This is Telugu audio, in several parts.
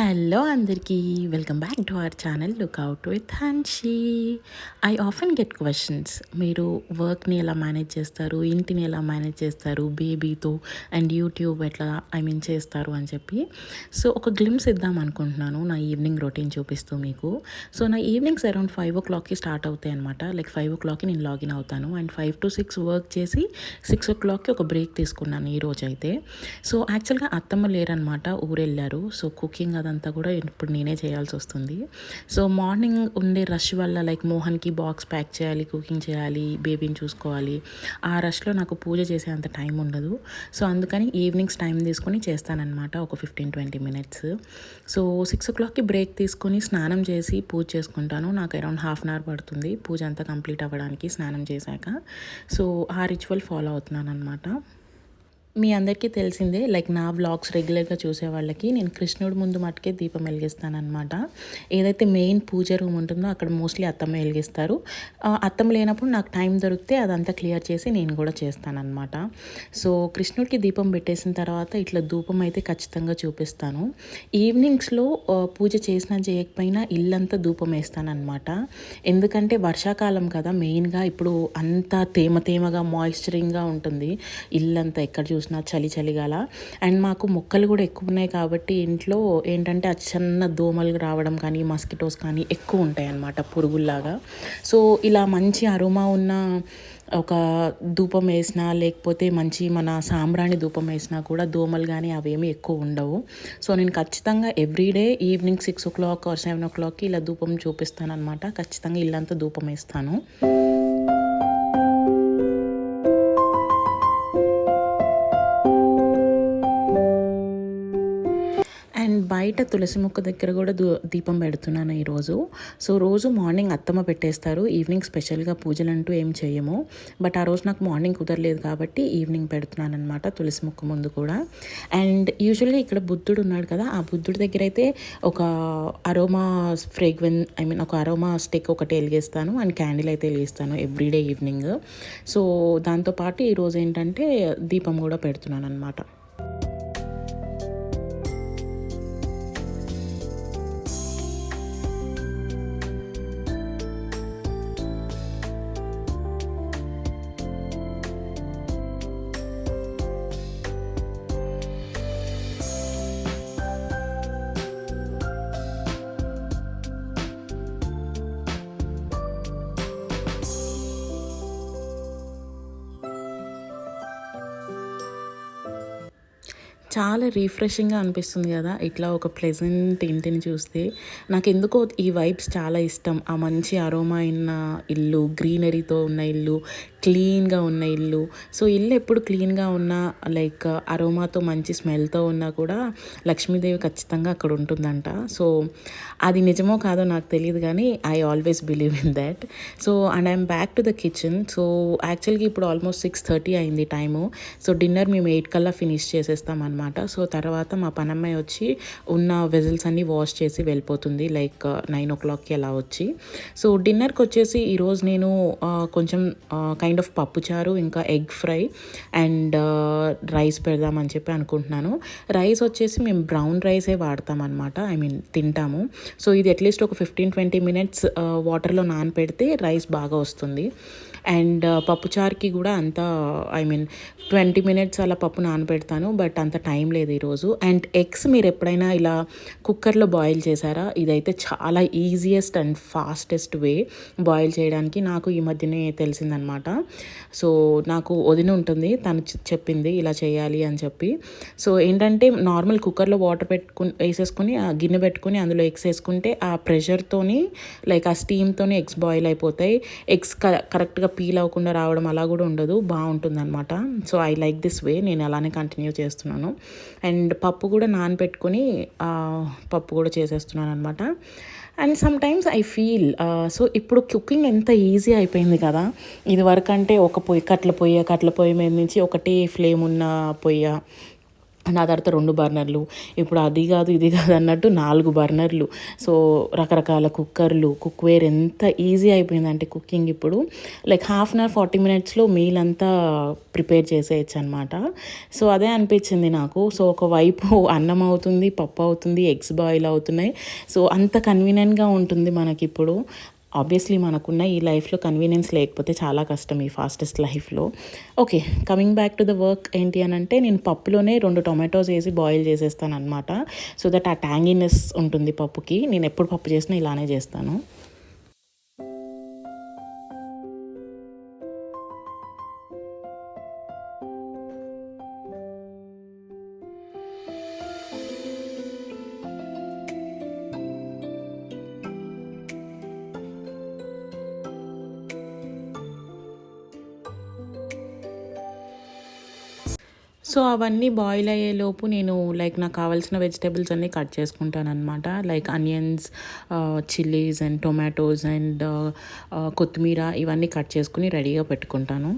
హలో అందరికీ. Welcome back to our channel lookout with Hanshi I often get questions మీరు వర్క్ని ఎలా మేనేజ్ చేస్తారు? ఇంటిని ఎలా మేనేజ్ చేస్తారు? బేబీతో అండ్ యూట్యూబ్ ఎట్లా ఐ మీన్ చేస్తారు అని చెప్పి. సో ఒక గ్లిమ్స్ ఇద్దాం అనుకుంటున్నాను. నా ఈవినింగ్ రొటీన్ చూపిస్తూ మీకు. సో నా ఈవినింగ్స్ అరౌండ్ ఫైవ్ ఓ క్లాక్కి స్టార్ట్ అవుతాయి అనమాట లైక్ ఫైవ్ ఓ క్లాక్కి నేను లాగిన్ అవుతాను. And five to six work చేసి సిక్స్ ఓ క్లాక్కి ఒక బ్రేక్ తీసుకున్నాను ఈ రోజు అయితే సో యాక్చువల్గా అత్తమ్మ లేరనమాట ఊరెళ్ళారు. సో కుకింగ్ అదంతా కూడా ఇప్పుడు నేనే చేయాల్సి వస్తుంది. సో మార్నింగ్ ఉండే రష్ వల్ల లైక్ మోహన్కి బాక్స్ ప్యాక్ చేయాలి కుకింగ్ చేయాలి బేబీని చూసుకోవాలి. ఆ రష్లో నాకు పూజ చేసే అంత టైం ఉండదు. సో అందుకని ఈవినింగ్స్ టైం తీసుకొని చేస్తానన్నమాట ఒక fifteen twenty minutes. So six ఓ క్లాక్కి బ్రేక్ తీసుకొని స్నానం చేసి పూజ చేసుకుంటాను. నాకు అరౌండ్ హాఫ్ అన్ అవర్ పడుతుంది. పూజ అంతా కంప్లీట్ అవ్వడానికి స్నానం చేశాక. సో ఆ రిచువల్ ఫాలో అవుతున్నాను అనమాట మీ అందరికీ తెలిసిందే లైక్ నా వ్లాగ్స్ రెగ్యులర్గా చూసే వాళ్ళకి నేను కృష్ణుడి ముందు మటుకే దీపం వెలిగిస్తానమాట ఏదైతే మెయిన్ పూజ రూమ్ ఉంటుందో అక్కడ మోస్ట్లీ అత్తమ్మ వెలిగిస్తారు. అత్తమ్మ లేనప్పుడు నాకు టైం దొరికితే అదంతా క్లియర్ చేసి నేను కూడా చేస్తానమాట సో కృష్ణుడికి దీపం పెట్టేసిన తర్వాత ఇట్లా ధూపం అయితే ఖచ్చితంగా చూపిస్తాను. ఈవినింగ్స్లో పూజ చేసినా చేయకపోయినా ఇల్లంతా ధూపం వేస్తానమాట ఎందుకంటే వర్షాకాలం కదా మెయిన్గా ఇప్పుడు అంతా తేమ తేమగా మాయిశ్చరింగ్గా ఉంటుంది. ఇల్లంతా ఎక్కడ చూసినా చలి చలిగాల. అండ్ మాకు మొక్కలు కూడా ఎక్కువ ఉన్నాయి కాబట్టి ఇంట్లో ఏంటంటే ఆ చిన్న దోమలు రావడం కానీ మస్కిటోస్ కానీ ఎక్కువ ఉంటాయి అన్నమాట పురుగుల్లాగా. సో ఇలా మంచి అరుమా ఉన్న ఒక ధూపం వేసినా లేకపోతే మంచి మన సాంబ్రాణి ధూపం వేసినా కూడా దోమలు కానీ అవేమి ఎక్కువ ఉండవు. సో నేను ఖచ్చితంగా everyday evening six o'clock or seven ఓ క్లాక్కి ఇలా ధూపం చూపిస్తాను అనమాట ఖచ్చితంగా ఇల్లంతా ధూపం వేస్తాను. బయట తులసి మొక్క దగ్గర కూడా దూ దీపం పెడుతున్నాను ఈరోజు. సో రోజు మార్నింగ్ అత్తమ్మ పెట్టేస్తారు. ఈవినింగ్ స్పెషల్గా పూజలు అంటూ ఏం చేయము. బట్ ఆ రోజు నాకు మార్నింగ్ కుదరలేదు కాబట్టి ఈవినింగ్ పెడుతున్నాను అనమాట తులసి మొక్క ముందు కూడా. అండ్ యూజువల్గా ఇక్కడ బుద్ధుడు ఉన్నాడు కదా ఆ బుద్ధుడి దగ్గర అయితే ఒక అరోమా ఫ్రేగ్వెన్ ఐ మీన్ ఒక అరోమా స్టిక్ ఒకటి వెలిగేస్తాను అండ్ క్యాండిల్ అయితే వెలిగిస్తాను ఎవ్రీడే ఈవినింగ్. సో దాంతోపాటు ఈరోజు ఏంటంటే దీపం కూడా పెడుతున్నాను అనమాట చాలా రీఫ్రెషింగ్గా అనిపిస్తుంది కదా ఇట్లా ఒక ప్లెజెంట్ ఇంటిని చూస్తే. నాకు ఎందుకో ఈ వైబ్స్ చాలా ఇష్టం. ఆ మంచి అరోమా ఉన్న ఇల్లు గ్రీనరీతో ఉన్న ఇల్లు క్లీన్గా ఉన్న ఇల్లు. సో ఇల్లు ఎప్పుడు క్లీన్గా ఉన్న లైక్ అరోమాతో మంచి స్మెల్తో ఉన్నా కూడా లక్ష్మీదేవి ఖచ్చితంగా అక్కడ ఉంటుందంట. సో అది నిజమో కాదో నాకు తెలియదు కానీ I always believe in that so and I'm back to the kitchen so యాక్చువల్గా ఇప్పుడు ఆల్మోస్ట్ సిక్స్ థర్టీ అయింది టైము సో డిన్నర్ మేము ఎయిట్ కల్లా ఫినిష్ చేసేస్తాం అనమాట సో తర్వాత మా పనమ్మాయి వచ్చి ఉన్న వెజల్స్ అన్నీ వాష్ చేసి వెళ్ళిపోతుంది లైక్ uh, నైన్ ఓ క్లాక్కి అలా వచ్చి. సో డిన్నర్కి వచ్చేసి ఈరోజు నేను uh, కొంచెం uh, కైండ్ ఆఫ్ పప్పుచారు ఇంకా ఎగ్ ఫ్రై అండ్ రైస్ పెడదామని చెప్పి అనుకుంటున్నాను. రైస్ వచ్చేసి మేము బ్రౌన్ రైసే వాడతాం అనమాట ఐ మీన్ తింటాము. సో ఇది అట్లీస్ట్ ఒక ఫిఫ్టీన్ ట్వంటీ మినిట్స్ వాటర్లో నానపెడితే రైస్ బాగా వస్తుంది. అండ్ పప్పుచారుకి కూడా అంత ఐ మీన్ ట్వంటీ మినిట్స్ అలా పప్పు నానబెడతాను బట్ అంత టైం లేదు ఈరోజు. అండ్ ఎగ్స్ మీరు ఎప్పుడైనా ఇలా కుక్కర్లో బాయిల్ చేశారా? ఇదైతే చాలా easiest and fastest way boil చేయడానికి నాకు ఈ మధ్యనే తెలిసిందనమాట. సో నాకు వదిన ఉంటుంది. తను చెప్పింది ఇలా చేయాలి అని చెప్పి. సో ఏంటంటే నార్మల్ కుక్కర్లో వాటర్ పెట్టుకుని వేసేసుకుని ఆ గిన్నె పెట్టుకుని అందులో ఎగ్స్ వేసుకుంటే ఆ ప్రెషర్తోని లైక్ ఆ స్టీమ్తోని ఎగ్స్ బాయిల్ అయిపోతాయి. ఎగ్స్ కరెక్ట్గా పీల్ అవ్వకుండా రావడం అలా కూడా ఉండదు. బాగుంటుంది అనమాట so I like this way. నేను అలానే కంటిన్యూ చేస్తున్నాను. అండ్ పప్పు కూడా నానబెట్టుకొని పప్పు కూడా చేసేస్తున్నాను అనమాట and some times I feel so ఇప్పుడు కుకింగ్ ఎంత ఈజీ అయిపోయింది కదా. ఇది వరకు అంటే ఒక పొయ్యి కట్ల పొయ్యి కట్ల పొయ్యి మీద నుంచి ఒకటే ఫ్లేమ్ ఉన్న పొయ్య. నా తర్వాత రెండు బర్నర్లు ఇప్పుడు అది కాదు ఇది కాదు అన్నట్టు నాలుగు బర్నర్లు. సో రకరకాల కుక్కర్లు కుక్వేర్ ఎంత ఈజీ అయిపోయిందంటే కుకింగ్ ఇప్పుడు. Like half an hour forty మినిట్స్లో మీల్ అంతా ప్రిపేర్ చేసేయచ్చు అనమాట సో అదే అనిపించింది నాకు. సో ఒకవైపు అన్నం అవుతుంది పప్పు అవుతుంది ఎగ్స్ బాయిల్ అవుతున్నాయి. సో అంత కన్వీనియంట్గా ఉంటుంది మనకి ఇప్పుడు ఆబ్వియస్లీ మనకున్న ఈ లైఫ్లో కన్వీనియన్స్ లేకపోతే చాలా కష్టం ఈ ఫాస్టెస్ట్ లైఫ్లో. Okay coming back to the work ఏంటి అని అంటే నేను పప్పులోనే రెండు టొమాటోస్ వేసి బాయిల్ చేసేస్తాను అనమాట సో దట్ ఆ ట్యాంగినెస్ ఉంటుంది పప్పుకి. నేను ఎప్పుడు పప్పు చేసినా ఇలానే చేస్తాను. సో అవన్నీ బాయిల్ అయ్యేలోపు నేను లైక్ నాకు కావాల్సిన వెజిటేబుల్స్ అన్నీ కట్ చేసుకుంటాను అనమాట like onions chillies and tomatoes and కొత్తిమీర ఇవన్నీ కట్ చేసుకుని రెడీగా పెట్టుకుంటాను.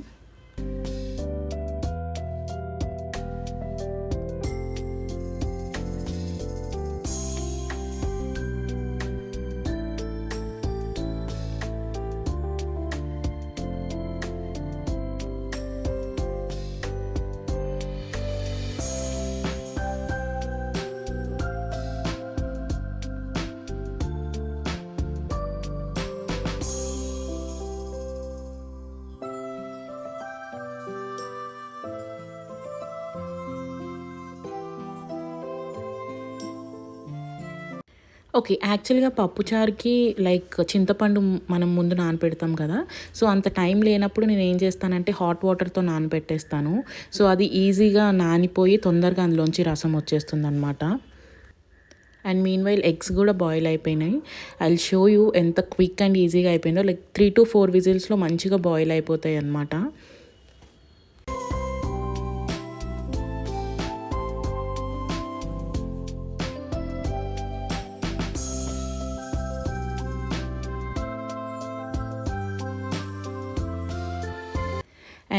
ఓకే యాక్చువల్గా పప్పుచారుకి లైక్ చింతపండు మనం ముందు నానపెడతాం కదా. సో అంత టైం లేనప్పుడు నేను ఏం చేస్తానంటే హాట్ వాటర్తో నానపెట్టేస్తాను. సో అది ఈజీగా నానిపోయి తొందరగా అందులోంచి రసం వచ్చేస్తుంది అనమాట అండ్ మీన్ వైల్ ఎగ్స్ కూడా బాయిల్ అయిపోయినాయి. ఐ షో యూ ఎంత క్విక్ అండ్ ఈజీగా అయిపోయిందో. లైక్ త్రీ టు ఫోర్ విజిల్స్లో మంచిగా బాయిల్ అయిపోతాయి అనమాట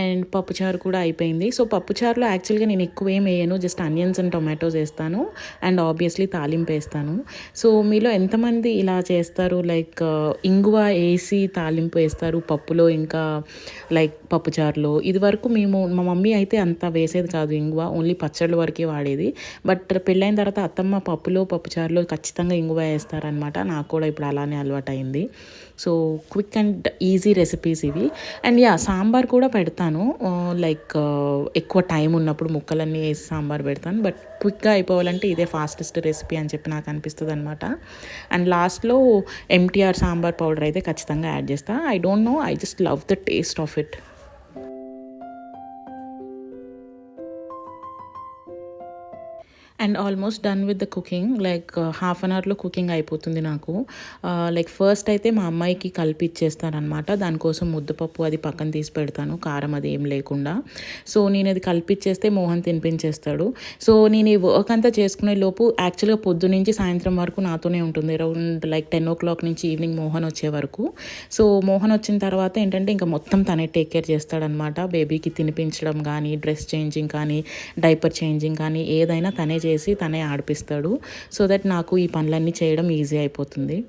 అండ్ పప్పుచారు కూడా అయిపోయింది. సో పప్పుచారులో యాక్చువల్గా నేను ఎక్కువ ఏం వేయను. జస్ట్ ఆనియన్స్ అండ్ టొమాటోస్ వేస్తాను. అండ్ ఆబ్వియస్లీ తాలింపు వేస్తాను. సో మీలో ఎంతమంది ఇలా చేస్తారు? లైక్ ఇంగువ వేసి తాలింపు వేస్తారు పప్పులో ఇంకా లైక్ పప్పుచారులో ఇది వరకు మేము మా మమ్మీ అయితే అంత వేసేది కాదు ఇంగువ. ఓన్లీ పచ్చళ్ళ వరకే వాడేది. బట్ పెళ్ళైన తర్వాత అత్తమ్మ పప్పులో పప్పుచారులో ఖచ్చితంగా ఇంగువ వేస్తారనమాట నాకు కూడా ఇప్పుడు అలానే అలవాటు అయింది so quick and easy recipes ఇవి. అండ్ యా సాంబార్ కూడా పెడతాను. Uh, లైక్ uh, ఎక్కువ టైం ఉన్నప్పుడు ముక్కలన్నీ వేసి సాంబార్ పెడతాను. బట్ క్విక్గా అయిపోవాలంటే ఇదే ఫాస్టెస్ట్ రెసిపీ అని చెప్పి నాకు అనిపిస్తుంది అనమాట అండ్ లాస్ట్లో ఎంటీఆర్ సాంబార్ పౌడర్ అయితే ఖచ్చితంగా యాడ్ చేస్తాను I don't know I just love the taste of it and almost done with the cooking. Like uh, half an అవర్లో కుకింగ్ అయిపోతుంది నాకు. Uh, లైక్ ఫస్ట్ అయితే మా అమ్మాయికి కలిపి ఇచ్చేస్తానమాట దానికోసం ముద్దపప్పు అది పక్కన తీసి పెడతాను. కారం అది ఏం లేకుండా. సో నేను అది కలిపిచ్చేస్తే మోహన్ తినిపించేస్తాడు. సో నేను ఈ వర్క్ అంతా చేసుకునే లోపు యాక్చువల్గా పొద్దు నుంచి సాయంత్రం వరకు నాతోనే ఉంటుంది. Around like ten o'clock నుంచి ఈవినింగ్ మోహన్ వచ్చే వరకు. సో మోహన్ వచ్చిన తర్వాత ఏంటంటే ఇంకా మొత్తం తనే టేక్ కేర్ చేస్తాడనమాట బేబీకి తినిపించడం కానీ డ్రెస్ చేంజింగ్ కానీ డైపర్ చేంజింగ్ కానీ ఏదైనా తనే చేసి తనే ఆడిపిస్తాడు. సో దట్ నాకు ఈ పనులన్నీ చేయడం ఈజీ అయిపోతుంది.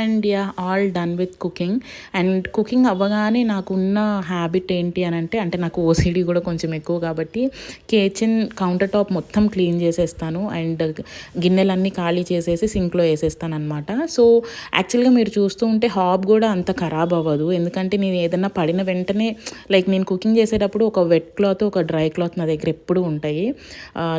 And yeah all done with cooking. And cooking అవ్వగానే నాకున్న హ్యాబిట్ ఏంటి అని అంటే అంటే నాకు ఓసిడీ కూడా కొంచెం ఎక్కువ కాబట్టి కిచెన్ కౌంటర్ టాప్ మొత్తం క్లీన్ చేసేస్తాను అండ్ గిన్నెలన్నీ ఖాళీ చేసేసి సింక్లో వేసేస్తాను అనమాట సో యాక్చువల్గా మీరు చూస్తూ ఉంటే హాబ్ కూడా అంత ఖరాబ్ అవ్వదు. ఎందుకంటే నేను ఏదన్నా పడిన వెంటనే లైక్ నేను కుకింగ్ చేసేటప్పుడు ఒక వెట్ క్లాత్ ఒక డ్రై క్లాత్ నా దగ్గర ఎప్పుడు ఉంటాయి.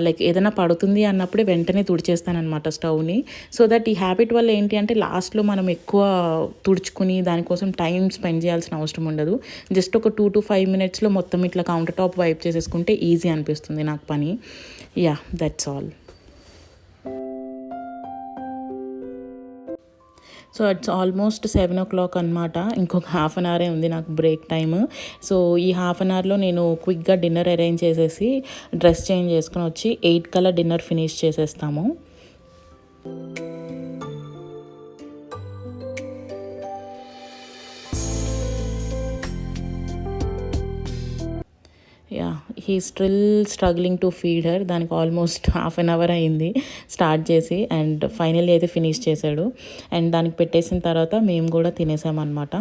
లైక్ ఏదైనా పడుతుంది అన్నప్పుడే వెంటనే తుడిచేస్తాను అనమాట స్టవ్ని. సో దట్ ఈ హ్యాబిట్ వల్ల ఏంటి అంటే లాస్ట్లో మనం మనం ఎక్కువ తుడుచుకుని దానికోసం టైం స్పెండ్ చేయాల్సిన అవసరం ఉండదు. జస్ట్ ఒక టూ టు ఫైవ్ మినిట్స్లో మొత్తం ఇట్లా కౌంటర్ టాప్ వైప్ చేసేసుకుంటే ఈజీ అనిపిస్తుంది నాకు పని. Yeah that's all so it's almost seven o'clock అనమాట ఇంకొక హాఫ్ అన్ అవరే ఉంది నాకు బ్రేక్ టైమ్ సో ఈ హాఫ్ అన్ అవర్లో నేను క్విక్గా డిన్నర్ అరేంజ్ చేసేసి డ్రెస్ చేంజ్ చేసుకుని వచ్చి ఎయిట్ కల్లా డిన్నర్ ఫినిష్ చేసేస్తాము. Yeah he still struggling to feed her దానికి ఆల్మోస్ట్ హాఫ్ అన్ అవర్ అయింది స్టార్ట్ చేసి అండ్ ఫైనల్లీ అయితే ఫినిష్ చేశాడు. అండ్ దానికి పెట్టేసిన తర్వాత మేము కూడా తినేసామన్నమాట.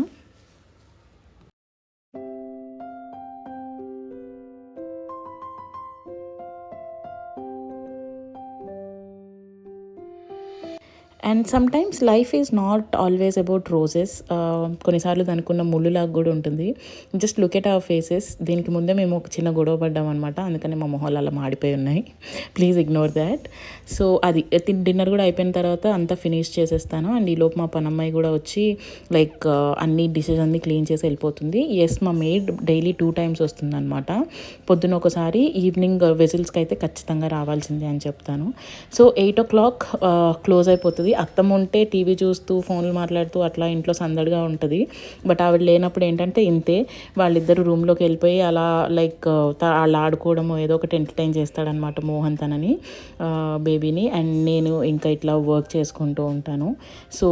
And sometimes life is not always about roses కొన్నిసార్లు దానికి ముళ్ళులాగా కూడా ఉంటుంది. Just look at our faces దీనికి ముందే మేము ఒక చిన్న గొడవ పడ్డాం అనమాట అందుకని మా మొహాలు అలా మాడిపోయి ఉన్నాయి. ప్లీజ్ ఇగ్నోర్ దాట్ సో అది డిన్నర్ కూడా అయిపోయిన తర్వాత అంతా ఫినిష్ చేసేస్తాను. అండ్ ఈలోపు మా పనమ్మాయి కూడా వచ్చి లైక్ అన్ని డిషెస్ అన్ని క్లీన్ చేసి వెళ్ళిపోతుంది. ఎస్ మా మేడ్ డైలీ టూ టైమ్స్ వస్తుంది అనమాట పొద్దున ఒకసారి ఈవినింగ్ వెజిల్స్కి uh, అయితే ఖచ్చితంగా రావాల్సిందే అని చెప్తాను. So eight o'clock close అయిపోతుంది. అత్తమ్మ ఉంటే టీవీ చూస్తూ ఫోన్లు మాట్లాడుతూ అట్లా ఇంట్లో సందడిగా ఉంటుంది. బట్ ఆవిడ లేనప్పుడు ఏంటంటే ఇంతే. వాళ్ళిద్దరు రూమ్లోకి వెళ్ళిపోయి అలా లైక్ వాళ్ళు ఆడుకోవడము ఏదో ఒకటి ఎంటర్టైన్ చేస్తాడనమాట మోహన్ తనని బేబీని. అండ్ నేను ఇంకా ఇట్లా వర్క్ చేసుకుంటూ ఉంటాను. సో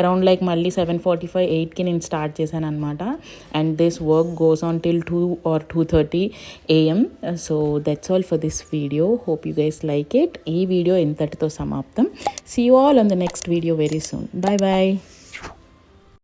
అరౌండ్ లైక్ మళ్ళీ సెవెన్ ఫార్టీ ఫైవ్ ఎయిట్కి నేను స్టార్ట్ చేశాను అనమాట and this work goes on till two or two thirty AM. So that's all for this video. Hope you guys like it. ఈ వీడియో ఇంతటితో సమాప్తం. See you all the next video very soon. Bye bye.